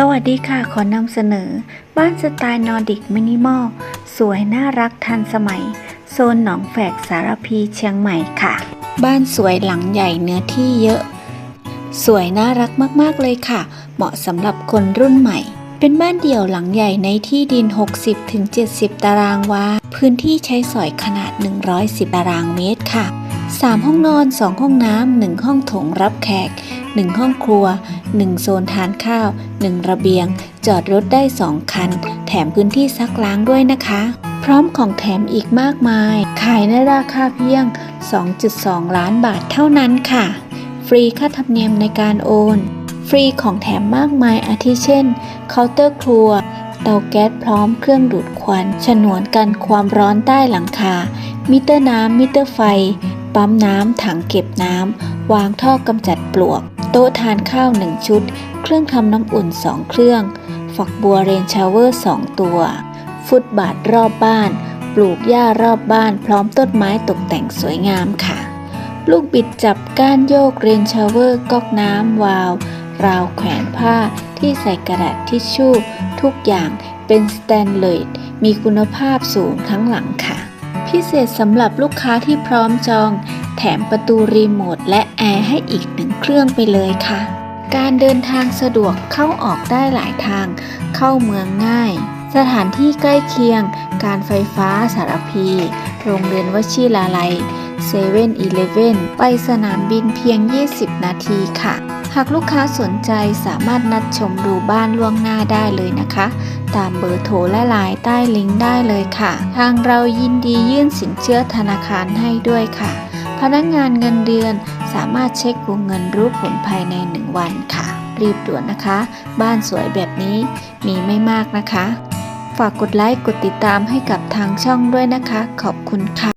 สวัสดีค่ะ ขอนำเสนอ บ้านสไตล์นอร์ดิกมินิมอล สวยน่ารักทันสมัย โซนหนองแฝกสารพีเชียงใหม่ค่ะ บ้านสวยหลังใหญ่เนื้อที่เยอะ สวยน่ารักมากๆเลยค่ะ เหมาะสำหรับคนรุ่นใหม่ เป็นบ้านเดี่ยวหลังใหญ่ในที่ดิน 60-70 ตารางวา พื้นที่ใช้สอยขนาด 110 ตารางเมตรค่ะ 3 ห้องนอน 2 ห้องน้ำ 1 ห้องโถงรับแขก 1 ห้องครัว 1 โซนทานข้าว 1 ระเบียง จอดรถได้ 2 คัน แถมพื้นที่ซักล้างด้วยนะคะ พร้อมของแถมอีกมากมาย ขายในราคาเพียง 2.2 ล้านบาทเท่านั้นค่ะ ฟรีค่าธรรมเนียมในการโอน ฟรีของแถมมากมายอาทิเช่น เคาน์เตอร์ครัวเตาแก๊สพร้อมเครื่องดูดควัน ฉนวนกันความร้อนใต้หลังคา มิเตอร์น้ำ มิเตอร์ไฟ ปั๊มน้ำ ถังเก็บน้ำ วางท่อกำจัดปลวก โต๊ะทานข้าว 1 ชุด เครื่องทำน้ำอุ่น 2 เครื่อง ฝักบัวเรนชาวเวอร์ 2 ตัว ฟุตบาทรอบบ้าน ปลูกหญ้ารอบบ้าน พร้อมต้นไม้ตกแต่งสวยงามค่ะ ลูกบิดจับก้านโยกเรนชาวเวอร์ก๊อกน้ำวาล์วราวแขวนผ้าที่ใส่กระดาษทิชชู่ ทุกอย่างเป็นสแตนเลสมีคุณภาพสูงทั้งหลังค่ะ พิเศษสำหรับลูกค้าที่พร้อมจอง แถมประตูรีโมทและแอร์ให้อีกหนึ่งเครื่องไปเลยค่ะ การเดินทางสะดวกเข้าออกได้หลายทาง เข้าเมืองง่าย สถานที่ใกล้เคียง การไฟฟ้าสารพี โรงเรียนวชิราลัยเซเว่นอีเลฟเว่นไปสนามบินเพียง 20 นาทีค่ะ หากลูกค้าสนใจสามารถนัดชมดูบ้านล่วงหน้าได้เลยนะคะ ตามเบอร์โทรและไลน์ใต้ลิงก์ได้เลยค่ะ ทางเรายินดียื่นสินเชื่อธนาคารให้ด้วยค่ะ พนักงานเงินเดือนสามารถเช็ควงเงินรู้ผลภายใน 1 วันค่ะ รีบด่วนนะคะ บ้านสวยแบบนี้มีไม่มากนะคะ ฝากกดไลค์กดติดตามให้กับทางช่องด้วยนะคะ ขอบคุณค่ะ